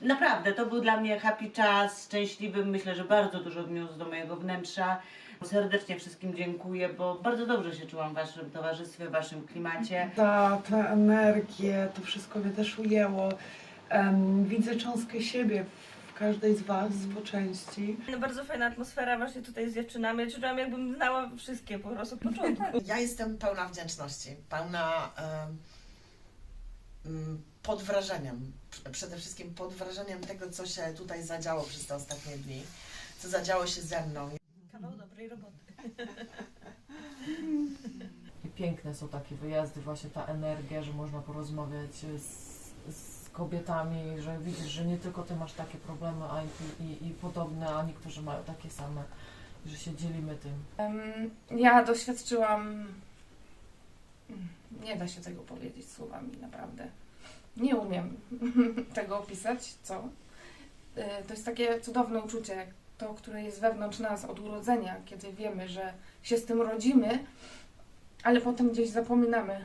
Naprawdę, to był dla mnie happy czas, szczęśliwy. Myślę, że bardzo dużo wniósł do mojego wnętrza. Serdecznie wszystkim dziękuję, bo bardzo dobrze się czułam w Waszym towarzystwie, w Waszym klimacie. Ta, ta energię, to wszystko mnie też ujęło. Em, widzę cząstkę siebie w każdej z Was po części. No, bardzo fajna atmosfera właśnie tutaj z dziewczynami. Ja czułam jakbym znała wszystkie po prostu od początku. Ja jestem pełna wdzięczności, pełna em, mm, pod wrażeniem. Prze- Przede wszystkim pod wrażeniem tego, co się tutaj zadziało przez te ostatnie dni, co zadziało się ze mną. Kawał dobrej roboty. I piękne są takie wyjazdy, właśnie ta energia, że można porozmawiać z, z kobietami, że widzisz, że nie tylko ty masz takie problemy, a i, i, i podobne, a niektórzy mają takie same, że się dzielimy tym. Ja doświadczyłam. Nie da się tego powiedzieć słowami, naprawdę. Nie umiem tego opisać, co. Y, To jest takie cudowne uczucie, to, które jest wewnątrz nas od urodzenia, kiedy wiemy, że się z tym rodzimy, ale potem gdzieś zapominamy